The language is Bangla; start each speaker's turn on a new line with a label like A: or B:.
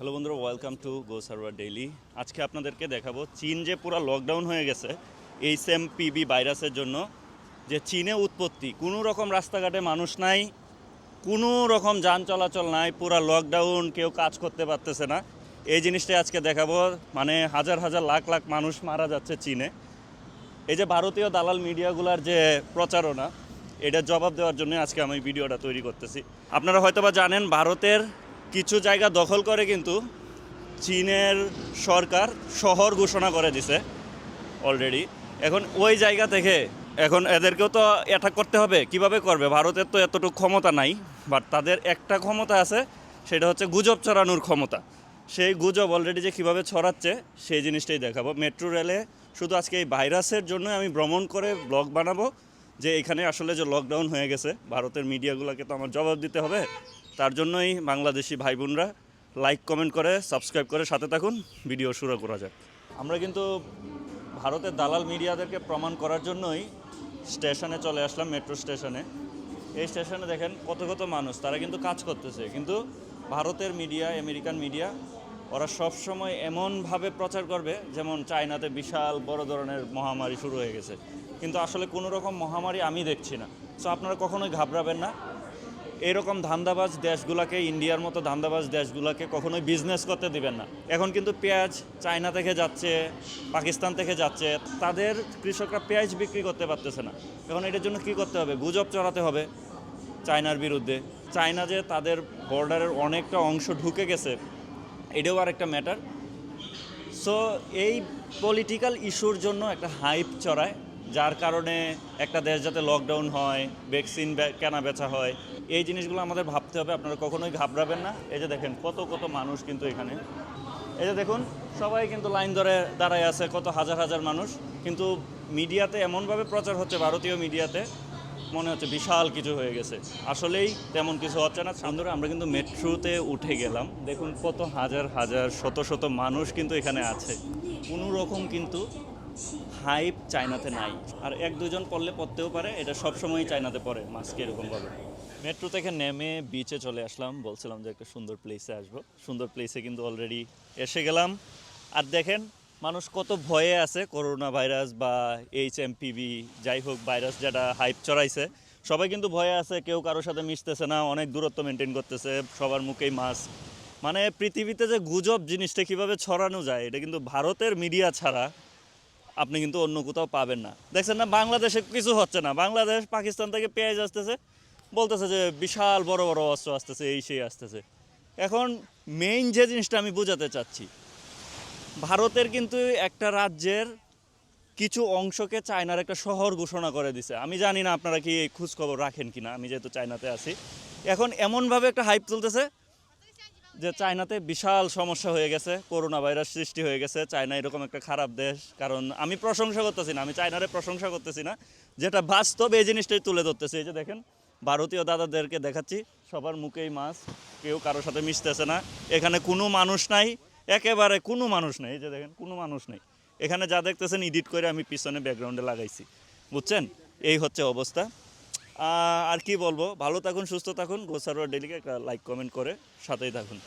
A: হ্যালো বন্ধুরা welcome to go server daily আজকে আপনাদেরকে দেখাবো, চীন যে পুরো লকডাউন হয়ে গেছে এইচ এম পিবি ভাইরাসের জন্য, যে চীনে উৎপত্তি, কোনো রকম রাস্তাঘাটে মানুষ নাই, কোনো রকম যান চলাচল নাই, পুরা লকডাউন কেউ কাজ করতে পারতেছে না। এই জিনিসটাই আজকে দেখাবো মানে হাজার হাজার লাখ লাখ মানুষ মারা যাচ্ছে চীনে। এই যে ভারতীয় দালাল মিডিয়াগুলোর যে প্রচারণা, এটার জবাব দেওয়ার জন্য আজকে আমি ভিডিওটা তৈরি করতেছি। আপনারা হয়তোবা জানেন, ভারতের কিছু জায়গা দখল করে কিন্তু চীনের সরকার শহর ঘোষণা করে দিছে অলরেডি এখন ওই জায়গা থেকে এখন এদেরকেও তো অ্যাটাক করতে হবে, কীভাবে করবে? ভারতের তো এতটুকু ক্ষমতা নাই বাট তাদের একটা ক্ষমতা আছে, সেটা হচ্ছে গুজব ছড়ানোর ক্ষমতা। সেই গুজব অলরেডি যে কীভাবে ছড়াচ্ছে, সেই জিনিসটাই দেখাবো। মেট্রো রেলে শুধু আজকে এই ভাইরাসের জন্য আমি ভ্রমণ করে ব্লগ বানাবো যে এখানে আসলে যে লকডাউন হয়ে গেছে, ভারতের মিডিয়াগুলোকে তো আমার জবাব দিতে হবে। তার জন্যই বাংলাদেশি ভাই বোনরা লাইক কমেন্ট করে সাবস্ক্রাইব করে, সাথে থাকুন। ভিডিও শুরু করা যাক। আমরা কিন্তু ভারতের দালাল মিডিয়াদেরকে প্রমাণ করার জন্যই স্টেশনে চলে আসলাম মেট্রো স্টেশনে এই স্টেশনে দেখেন কত কত মানুষ, তারা কিন্তু কাজ করতেছে। কিন্তু ভারতের মিডিয়া আমেরিকান মিডিয়া ওরা সব সময় এমনভাবে প্রচার করবে, যেমন চায়নাতে বিশাল বড় ধরনের মহামারী শুরু হয়ে গেছে। কিন্তু আসলে কোনো রকম মহামারী আমি দেখছি না। সো আপনারা কখনোই ঘাবড়াবেন না। এরকম ধান্দাবাজ দেশগুলোকে, ইন্ডিয়ার মতো ধান্দাবাজ দেশগুলোকে কখনোই বিজনেস করতে দিবেন না। এখন কিন্তু পেঁয়াজ চায়না থেকে যাচ্ছে, পাকিস্তান থেকে যাচ্ছে, তাদের কৃষকরা পেঁয়াজ বিক্রি করতে পারতেছে না। এখন এটার জন্য কি করতে হবে? গুজব চড়াতে হবে চায়নার বিরুদ্ধে। চায়না যে তাদের বর্ডারের অনেকটা অংশ ঢুকে গেছে, এটাও আর একটা ম্যাটার সো এই পলিটিক্যাল ইস্যুর জন্য একটা হাইপ চড়ায় যার কারণে একটা দেশ যাতে লকডাউন হয় ভ্যাকসিন কেনা বেচা হয়, এই জিনিসগুলো আমাদের ভাবতে হবে। আপনারা কখনোই ঘাবড়াবেন না। এই যে দেখেন, কত কত মানুষ কিন্তু এখানে। এই যে দেখুন, সবাই কিন্তু লাইন ধরে দাঁড়ায় আছে, কত হাজার হাজার মানুষ। কিন্তু মিডিয়াতে এমনভাবে প্রচার হচ্ছে, ভারতীয় মিডিয়াতে, মনে হচ্ছে বিশাল কিছু হয়ে গেছে। আসলেই তেমন কিছু হচ্ছে না। বন্ধুরা আমরা কিন্তু মেট্রোতে উঠে গেলাম। দেখুন কত হাজার হাজার, শত শত মানুষ কিন্তু এখানে আছে। কোনো রকম কিন্তু হাইপ চায়নাতে নাই। আর এক দুজন পড়লে পড়তেও পারে, এটা সবসময়ই চায়নাতে পড়ে মাস্কে এরকমভাবে। মেট্রো থেকে নেমে বিচে চলে আসলাম, বলছিলাম যে একটা সুন্দর প্লেসে আসব। সুন্দর প্লেসে কিন্তু অলরেডি এসে গেলাম। আর দেখেন, মানুষ কত ভয়ে আছে করোনা ভাইরাস বা এইচ এমপিভি যাই হোক ভাইরাস যেটা হাইপ চড়াইছে সবাই কিন্তু ভয়ে আছে, কেউ কারোর সাথে মিশতেছে না, অনেক দূরত্ব মেনটেন করতেছে, সবার মুখেই মাস্ক মানে পৃথিবীতে যে গুজব জিনিসটা কীভাবে ছড়ানো যায়, এটা কিন্তু ভারতের মিডিয়া ছাড়া আপনি কিন্তু অন্য কোথাও পাবেন না। দেখছেন না, বাংলাদেশে কিছু হচ্ছে না। বাংলাদেশ, পাকিস্তান থেকে পেঁয়াজ আসতেছে, বলতেছে যে বিশাল বড় বড় অস্ত্র আসতেছে, এই সেই আসতেছে। এখন মেইন যে জিনিসটা আমি বোঝাতে চাচ্ছি, ভারতের কিন্তু একটা রাজ্যের কিছু অংশকে চায়নার একটা শহর ঘোষণা করে দিছে। আমি জানি না আপনারা কি এই খোঁজ খবর রাখেন কিনা, আমি যেহেতু চায়নাতে আছি। এখন এমনভাবে একটা হাইপ চলতেছে যে চায়নাতে বিশাল সমস্যা হয়ে গেছে করোনা ভাইরাস সৃষ্টি হয়ে গেছে, চায়না এরকম একটা খারাপ দেশ। কারণ আমি প্রশংসা করতেছি না, আমি চায়নারে প্রশংসা করতেছি না। যেটা বাস্তব এই জিনিসটাই তুলে ধরতেছি, এই যে দেখেন, ভারতীয় দাদাদেরকে দেখাচ্ছি, সবার মুখেই মাছ কেউ কারোর সাথে মিশতেছে না। এখানে কোনো মানুষ নাই, একেবারে কোনো মানুষ নেই, এই যে দেখেন, কোনো মানুষ নেই। এখানে যা দেখতেছেন এডিট করে আমি পিছনে ব্যাকগ্রাউন্ডে লাগাইছি। বুঝছেন? এই হচ্ছে অবস্থা। আর কি বলব? ভালো থাকুন সুস্থ থাকুন। গোসারোয়া ডেলিকে লাইক কমেন্ট করে সাথেই থাকুন।